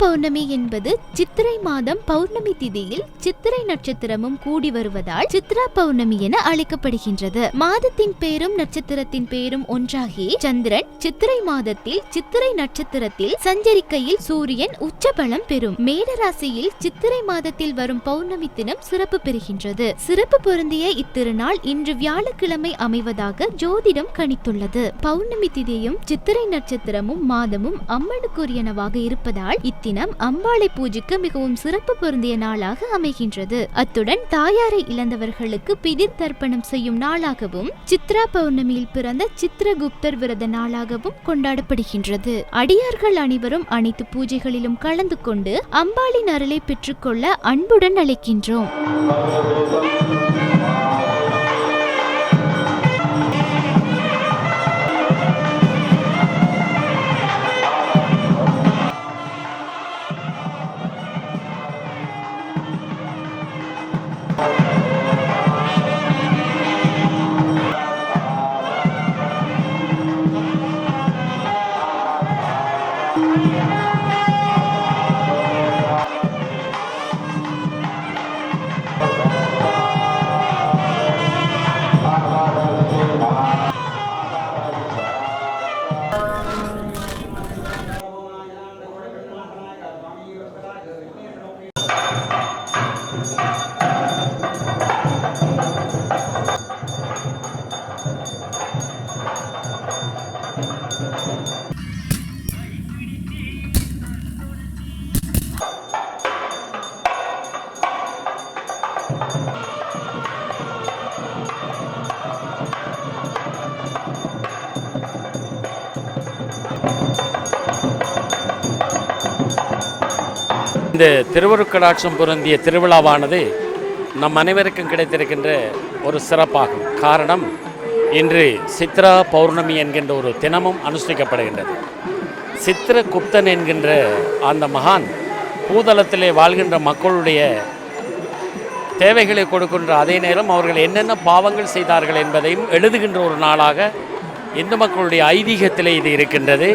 பௌர்ணமி என்பது சித்திரை மாதம் பௌர்ணமி திதியில் சித்திரை நட்சத்திரமும் கூடி வருவதால் சித்ரா பௌர்ணமி என அழைக்கப்படுகின்றது. மாதத்தின் பேரும் நட்சத்திரத்தின் பேரும் ஒன்றாகி சந்திரன் சித்திரை மாதத்தில் சித்திரை நட்சத்திரத்தில் சஞ்சரிக்கையில் சூரியன் உச்சபலம் பெறும். மேடராசியில் சித்திரை மாதத்தில் வரும் பௌர்ணமி தினம் சிறப்பு பெறுகின்றது. சிறப்பு பொருந்திய இத்திருநாள் இன்று வியாழக்கிழமை அமைவதாக ஜோதிடம் கணித்துள்ளது. பௌர்ணமி திதியும் சித்திரை நட்சத்திரமும் மாதமும் அம்மனுக்குரியனவாக இருப்பதால் தினம் அம்பாளை பூஜைக்கு மிகவும் சிறப்பு பொருந்திய நாளாக அமைகின்றது. அத்துடன் தாயாரை இழந்தவர்களுக்கு பிதிர் தர்ப்பணம் செய்யும் நாளாகவும் சித்ரா பௌர்ணமியில் பிறந்த சித்ரகுப்தர் விரத நாளாகவும் கொண்டாடப்படுகின்றது. அடியார்கள் அனைவரும் அனைத்து பூஜைகளிலும் கலந்து கொண்டு அம்பாளின் அருளை பெற்றுக்கொள்ள அன்புடன் அழைக்கின்றோம். இந்த திருவருக்கடாட்சம் பொருந்திய திருவிழாவானது நம் அனைவருக்கும் கிடைத்திருக்கின்ற ஒரு சிறப்பாகும். காரணம் இன்று சித்ரா பௌர்ணமி என்கின்ற ஒரு தினமும் அனுஷ்டிக்கப்படுகின்றது. சித்திரகுப்தன் என்கின்ற அந்த மகான் பூதளத்திலே வாழ்கின்ற மக்களுடைய தேவைகளை கொடுக்கின்ற அதே நேரம் அவர்கள் என்னென்ன பாவங்கள் செய்தார்கள் என்பதையும் எழுதுகின்ற ஒரு நாளாக இந்து மக்களுடைய ஐதீகத்திலே இது இருக்கின்றது.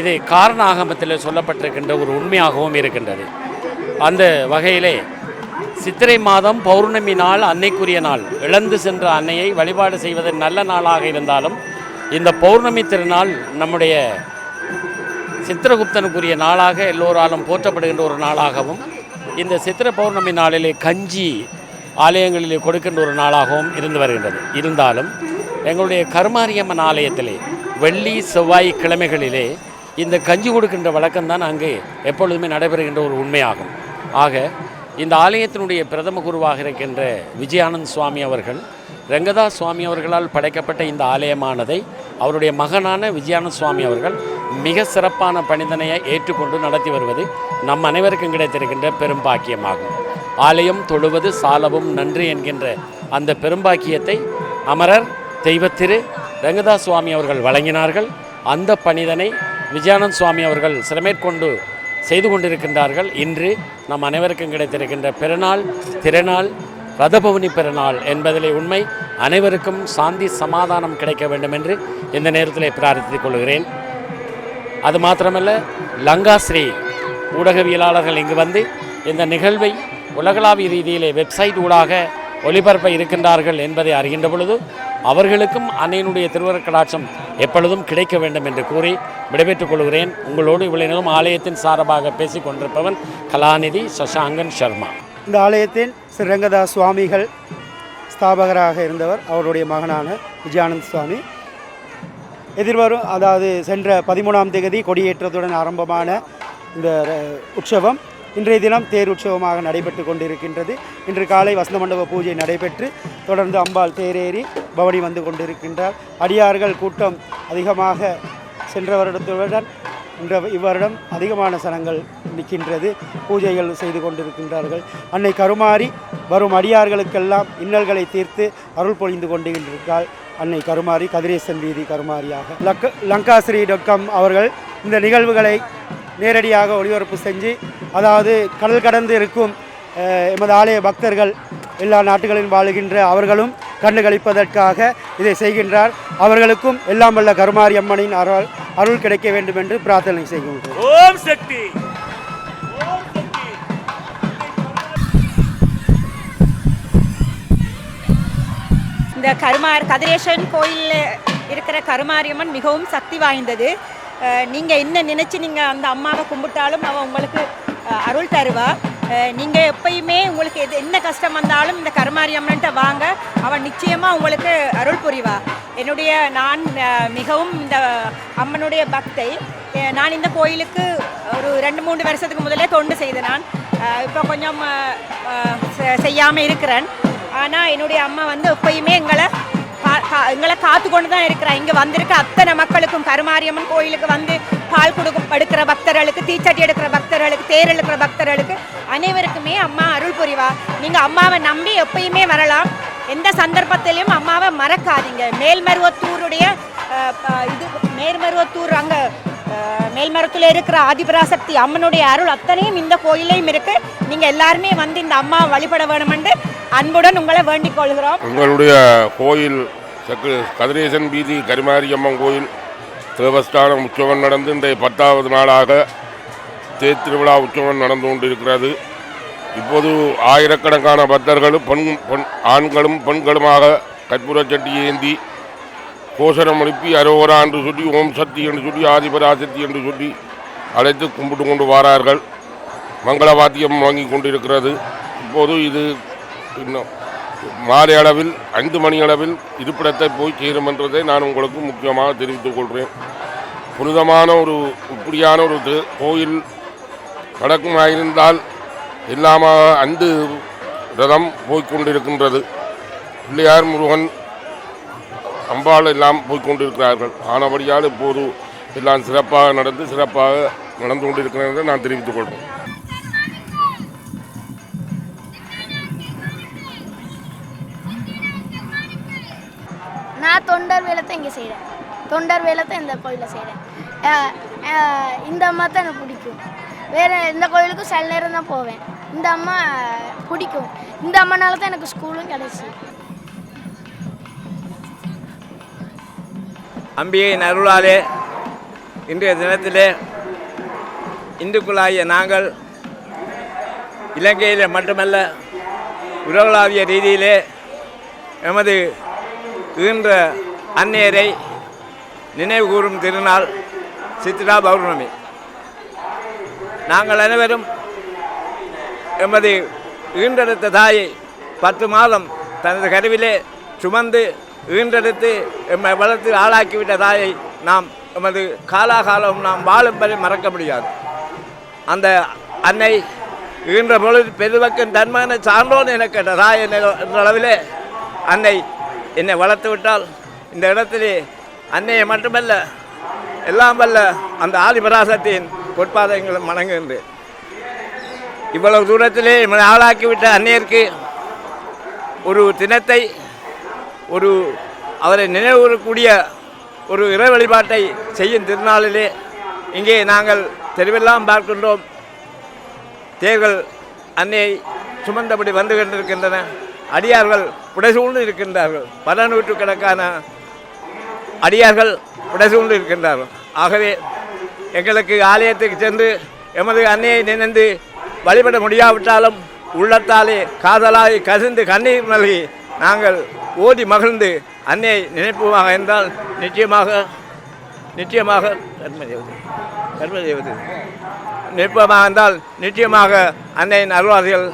இது காரண ஆகமத்தில் சொல்லப்பட்டிருக்கின்ற ஒரு உண்மையாகவும் இருக்கின்றது. அந்த வகையிலே சித்திரை மாதம் பௌர்ணமி நாள் அன்னைக்குரிய நாள். இழந்து சென்ற அன்னையை வழிபாடு செய்வதன் நல்ல நாளாக இருந்தாலும் இந்த பௌர்ணமி திருநாள் நம்முடைய சித்திரகுப்தனுக்குரிய நாளாக எல்லோராலும் போற்றப்படுகின்ற ஒரு நாளாகவும் இந்த சித்திர பௌர்ணமி நாளிலே கஞ்சி ஆலயங்களிலே கொடுக்கின்ற ஒரு நாளாகவும் இருந்து வருகின்றது. இருந்தாலும் எங்களுடைய கருமாரியம்மன் ஆலயத்திலே வெள்ளி செவ்வாய் கிழமைகளிலே இந்த கஞ்சி கொடுக்கின்ற வழக்கம்தான் அங்கே எப்பொழுதுமே நடைபெறுகின்ற ஒரு உண்மையாகும். ஆக இந்த ஆலயத்தினுடைய பிரதம குருவாக இருக்கின்ற விஜயானந்த் சுவாமி அவர்கள் ரங்கதாஸ் சுவாமி அவர்களால் படைக்கப்பட்ட இந்த ஆலயமானதை அவருடைய மகனான விஜயானந்த் சுவாமி அவர்கள் மிக சிறப்பான பணிதனையை ஏற்றுக்கொண்டு நடத்தி வருவது நம் அனைவருக்கும் கிடைத்திருக்கின்ற பெரும்பாக்கியமாகும் ஆலயம் தொழுவது சாலவும் நன்றி என்கின்ற அந்த பெரும்பாக்கியத்தை அமரர் தெய்வத்திரு ரங்கதாஸ் சுவாமி அவர்கள் வழங்கினார்கள். அந்த பணிதனை விஜயானந்த் சுவாமி அவர்கள் சிறமேற்கொண்டு செய்து கொண்டிருக்கின்றார்கள். இன்று நம் அனைவருக்கும் கிடைத்திருக்கின்ற பிறநாள் திருநாள் ரதபவனி பெருநாள் என்பதிலே உண்மை அனைவருக்கும் சாந்தி சமாதானம் கிடைக்க வேண்டும் என்று இந்த நேரத்தில் பிரார்த்தித்துக் கொள்கிறேன். அது மாத்திரமல்ல லங்காஸ்ரீ ஊடகவியலாளர்கள் இங்கு வந்து இந்த நிகழ்வை உலகளாவிய ரீதியிலே வெப்சைட் ஊடாக ஒளிபரப்ப இருக்கின்றார்கள் என்பதை அறிகின்ற பொழுது அவர்களுக்கும் அன்னையினுடைய திருவருக்கடாட்சம் எப்பொழுதும் கிடைக்க வேண்டும் என்று கூறி விடைபெற்றுக் கொள்கிறேன். உங்களோடு இவ்வளவு நேரம் ஆலயத்தின் சார்பாக பேசிக் கொண்டிருப்பவன் கலாநிதி சசாங்கன் சர்மா. இந்த ஆலயத்தின் ஸ்ரீ ரங்கதாஸ் சுவாமிகள் ஸ்தாபகராக இருந்தவர் அவருடைய மகனான விஜயானந்த் சுவாமி. எதிர்வரும் அதாவது சென்ற பதிமூணாம் தேதி கொடியேற்றத்துடன் ஆரம்பமான இந்த உற்சவம் இன்றைய தினம் தேர் உற்சவமாக நடைபெற்று கொண்டிருக்கின்றது. இன்று காலை வசந்த மண்டப பூஜை நடைபெற்று தொடர்ந்து அம்பாள் தேரேறி பவனி வந்து கொண்டிருக்கின்றார். அடியார்கள் கூட்டம் அதிகமாக சென்ற வருடத்துடன் இன்ற இவ்வருடம் அதிகமான சனங்கள் நிற்கின்றது. பூஜைகள் செய்து கொண்டிருக்கின்றார்கள். அன்னை கருமாறி வரும் அடியார்களுக்கெல்லாம் இன்னல்களை தீர்த்து அருள் பொழிந்து கொண்டிருக்கிறாள். அன்னை கருமாறி கதிரேசன் வீதி கருமாரியாக. லக்க லங்காஸ்ரீ டாட் காம் அவர்கள் இந்த நிகழ்வுகளை நேரடியாக ஒளிபரப்பு செஞ்சு அதாவது கடல் கடந்து இருக்கும் எமது ஆலய பக்தர்கள் எல்லா நாட்டுகளில் வாழுகின்ற அவர்களும் கண்டுகளிப்பதற்காக இதை செய்கின்றார். அவர்களுக்கும் எல்லாம் வல்ல கருமாரி அம்மனின் அருள் அருள் கிடைக்க வேண்டும் என்று பிரார்த்தனை செய்கின்றோம். சக்தி! இந்த கருமார் கதிரேசன் கோயிலில் இருக்கிற கருமாரியம்மன் மிகவும் சக்தி வாய்ந்தது. நீங்கள் என்ன நினச்சி நீங்கள் அந்த அம்மாவை கும்பிட்டாலும் அவள் உங்களுக்கு அருள் தருவா. நீங்கள் எப்பயுமே உங்களுக்கு எது என்ன கஷ்டம் வந்தாலும் இந்த கருமாரியம்மன்ட்ட வாங்க. அவன் நிச்சயமாக உங்களுக்கு அருள் புரிவா. என்னுடைய நான் மிகவும் இந்த அம்மனுடைய பக்தை. நான் இந்த கோயிலுக்கு ஒரு ரெண்டு மூணு வருஷத்துக்கு முதலே தொண்டு செய்தேன் நான். இப்போ கொஞ்சம் செய்யாமல் இருக்கிறேன். ஆனால் என்னுடைய அம்மா வந்து எப்பயுமே எங்களை எங்களை காத்து கொண்டு தான் இருக்கிறா இங்கே வந்திருக்க அத்தனை மக்களுக்கும் கருமாரியம்மன் கோயிலுக்கு வந்து பால் கொடுக்கும் எடுக்கிற பக்தர்களுக்கு தீச்சட்டி எடுக்கிற பக்தர்களுக்கு தேர் எடுக்கிற பக்தர்களுக்கு அனைவருக்குமே அம்மா அருள் புரிவா. நீங்கள் அம்மாவை நம்பி எப்பயுமே வரலாம். எந்த சந்தர்ப்பத்திலையும் அம்மாவை மறக்காதீங்க. மேல்மருவத்தூருடைய இது மேல்மருவத்தூர் அங்கே மேல்மரத்தில் இருக்கிற ஆதிபராசக்தி அம்மனுடைய அருள் அத்தனையும் இந்த கோயிலையும் இருக்கு. நீங்கள் எல்லாருமே வந்து இந்த அம்மா வழிபட வேணுமென்று அன்புடன் உங்களை வேண்டிக் கொள்கிறோம். உங்களுடைய கோயில் கதிரேசன் வீதி கருமாரியம்மன் கோயில் தேவஸ்தானம் உற்சவம் நடந்து இன்றைய பத்தாவது நாளாக தேர் திருவிழா உற்சவம் நடந்து கொண்டிருக்கிறது. இப்போது ஆயிரக்கணக்கான பக்தர்களும் பெண் பெண் ஆண்களும் பெண்களுமாக கற்பூரச் சட்டி ஏந்தி கோசரம் அனுப்பி அரோகரா என்று சொல்லி ஓம் சக்தி என்று சொல்லி ஆதிபராசக்தி என்று சொல்லி அழைத்து கும்பிட்டு கொண்டு வாரார்கள். மங்கள வாத்தியம் வாங்கி கொண்டிருக்கிறது. இப்போது இது இன்னும் மாலை அளவில் ஐந்து மணி அளவில் இருப்பிடத்தை போய் சேரும் என்றதை நான் உங்களுக்கு முக்கியமாக தெரிவித்துக் கொள்கிறேன். புனிதமான ஒரு இப்படியான ஒரு கோயில் நடக்குமாயிருந்தால் எல்லாம ஐந்து ரதம் போய்கொண்டிருக்கின்றது பிள்ளையார் முருகன் அம்பாள் எல்லாம் போய்கொண்டிருக்கிறார்கள் ஆனபடியால் இப்போது எல்லாம் சிறப்பாக நடந்து சிறப்பாக நடந்து கொண்டிருக்கிறது என்று நான் தெரிவித்துக் கொள்கிறேன். நான் தொண்டர் வேலத்தை இங்கே செய்கிறேன். தொண்டர் வேலத்தை இந்த கோயிலில் செய்கிறேன். இந்த அம்மா தான் எனக்கு பிடிக்கும். வேறு எந்த கோயிலுக்கும் சில நேரம் தான் போவேன். இந்த அம்மா பிடிக்கும். இந்த அம்மானால தான் எனக்கு ஸ்கூலும் கிடச்சி. அம்பிகையின் அருளாலே இன்றைய தினத்திலே இந்துக்களாகிய நாங்கள் இலங்கையில் மட்டுமல்ல உலகளாவிய ரீதியிலே எமது ஈன்ற அந்நேரை நினைவு கூறும் திருநாள் சித்ரா பௌர்ணமி. நாங்கள் அனைவரும் எமது ஈன்றெடுத்த தாயை பத்து மாதம் தனது கருவிலே சுமந்து ஈன்றெடுத்து எம்மை வளர்த்து ஆளாக்கிவிட்ட தாயை நாம் எமது காலாகாலம் நாம் வாழும் வரை மறக்க முடியாது. அந்த அன்னை ஈன்ற பொழுது பெருவக்கன் தன்மகனை சார்ந்தோன் என கேட்ட தாய் என்ற என்ற அளவிலே அன்னை என்னை வளர்த்து விட்டால் இந்த இடத்திலே அன்னையை மட்டுமல்ல எல்லாம் வல்ல அந்த ஆதிபராசத்தின் பொற்பாதங்களும் வணங்குகின்றேன். இவ்வளவு தூரத்திலே நம்மளை ஆளாக்கிவிட்ட அன்னையருக்கு ஒரு தினத்தை ஒரு அவரை நினைவுகூரக்கூடிய ஒரு இறை வழிபாட்டை செய்யும் திருநாளிலே இங்கே நாங்கள் தெருவெல்லாம் பார்க்கின்றோம். தேர்கள் அன்னையை சுமந்தபடி வந்து கொண்டிருக்கின்றன. அடியார்கள் புடைசூழ்ந்து இருக்கின்றார்கள். பல நூற்றுக்கணக்கான அடியார்கள் புடைசூழ்ந்து இருக்கின்றார்கள். ஆகவே எங்களுக்கு ஆலயத்துக்கு சென்று எமது அன்னையை நினைந்து வழிபட முடியாவிட்டாலும் உள்ளத்தாலே காதலாய் கசிந்து கண்ணீர் நல்கி நாங்கள் ஓதி மகிழ்ந்து அன்னையை நினைப்புமாக இருந்தால் நிச்சயமாக நிச்சயமாக கர்மதேவதை கர்மதேவதை. நிற்பமாக இருந்தால் நிச்சயமாக அன்னையின் அருள்வாசிகள்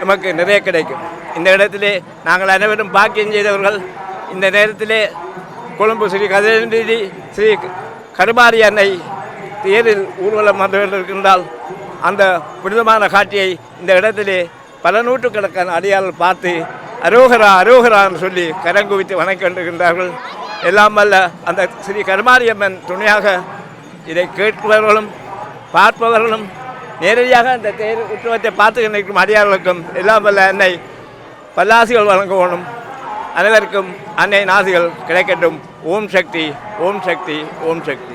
நமக்கு நிறைய கிடைக்கும். இந்த இடத்திலே நாங்கள் அனைவரும் பாக்கியம் செய்தவர்கள். இந்த நேரத்திலே கொழும்பு ஸ்ரீ கதிரநீதி ஸ்ரீ கருமாரி அன்னை தேரில் ஊர்வலம் வந்தவர்கள் அந்த புனிதமான காட்சியை இந்த இடத்திலே பல நூற்றுக்கணக்கான அடியாளர் பார்த்து அரோகரா அரோகரான்னு சொல்லி கரங்குவித்து வணக்கின்றார்கள் எல்லாம் வல்ல அந்த ஸ்ரீ கருமாரியம்மன் துணையாக இதை கேட்பவர்களும் பார்ப்பவர்களும் நேரடியாக அந்த தேர் உற்சவத்தை பார்த்து நினைக்கும் அடியார்களுக்கும் எல்லாம் வல்ல அன்னை பல்லாசிகள் வழங்கணும் அனைவருக்கும் அன்னை நாசிகள் கிடைக்கட்டும். ஓம் சக்தி ஓம் சக்தி ஓம் சக்தி.